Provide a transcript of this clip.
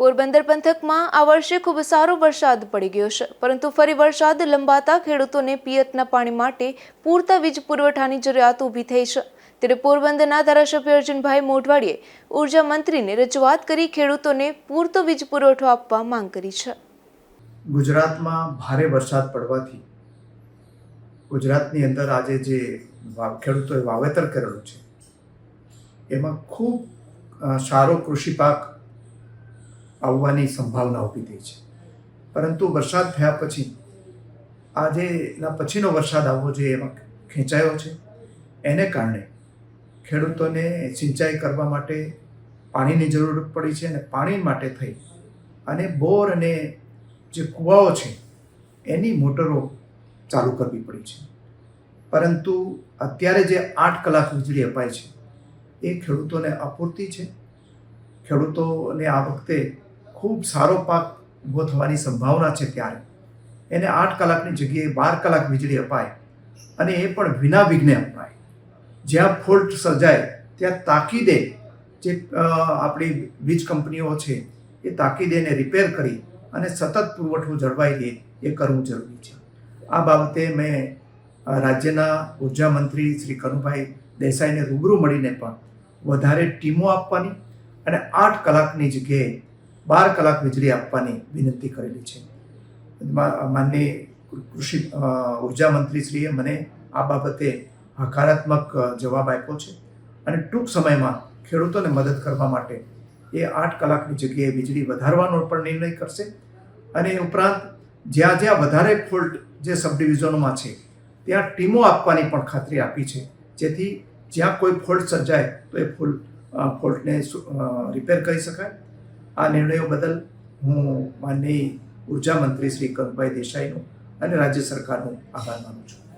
પોરબંદર પંથકમાં આ વર્ષે ખૂબ સારો વરસાદ પડી ગયો છે. પરંતુ ફરી વરસાદ લંબાતા ખેડૂતોને પિયતના પાણી માટે પૂરતા વીજ પુરવઠાની જરૂરિયાત ઊભી થઈ છે. ત્યારે પોરબંદરના ધારાસભ્ય અર્જુનભાઈ મોઢવાડીએ ઊર્જા મંત્રીને રજૂઆત કરી ખેડૂતોને પૂરતો વીજ પુરવઠો આપવા માંગ કરી છે. ગુજરાતમાં ભારે વરસાદ પડવાથી ગુજરાતની અંદર આજે જે ખેડૂતોએ વાવેતર કરેલું છે, એમાં ખૂબ સારો કૃષિ પાક આવવાની સંભાવના ઊભી થઈ છે. પરંતુ વરસાદ થયા પછી, આજે એના પછીનો વરસાદ આવવો જોઈએ એમાં ખેંચાયો છે. એને કારણે ખેડૂતોને સિંચાઈ કરવા માટે પાણીની જરૂર પડી છે અને પાણી માટે થઈ અને બોર અને જે કૂવાઓ છે, એની મોટરો ચાલુ કરવી પડી છે. પરંતુ અત્યારે જે આઠ કલાક વીજળી અપાય છે, એ ખેડૂતોને અપૂરતી છે. ખેડૂતોને આ વખતે ખૂબ સારો પાક ઊભો થવાની સંભાવના છે ત્યારે. એને આઠ કલાકની જગ્યાએ બાર કલાક વીજળી અપાય અને એ પણ વિના વિઘ્ને અપાય. જ્યાં ફોલ્ટ સર્જાય, ત્યાં તાકીદે જે આપણી વીજ કંપનીઓ છે, એ તાકીદે એને રિપેર કરી અને સતત પુરવઠો જળવાઈ રહે એ કરવું જરૂરી છે. આ બાબતે મેં રાજ્યના ઊર્જા મંત્રી શ્રી કનુભાઈ દેસાઈને રૂબરૂ મળીને પણ વધારે ટીમો આપવાની અને આઠ કલાકની જગ્યાએ બાર કલાક વીજળી આપવાની વિનંતી કરેલી છે. મા- કૃષિ ઊર્જા મંત્રીશ્રીએ મને આ બાબતે હકારાત્મક જવાબ આપ્યો છે અને ટૂંક સમયમાં ખેડૂતોને મદદ કરવા માટે એ આઠ કલાકની જગ્યાએ વીજળી વધારવાનો પણ નિર્ણય કરશે અને ઉપરાંત જ્યાં જ્યાં વધારે ફોલ્ટ જે સબ ડિવિઝનોમાં છે, ત્યાં ટીમો આપવાની પણ ખાતરી આપી છે. જેથી જ્યાં કોઈ ફોલ્ટ સર્જાય તો એ ફોલ્ટ ફોલ્ટને રિપેર કરી શકાય. આ નિર્ણયો બદલ હું માનનીય ઊર્જા મંત્રી શ્રી કનુભાઈ દેસાઈનો અને રાજ્ય સરકારનો આભાર માનું છું.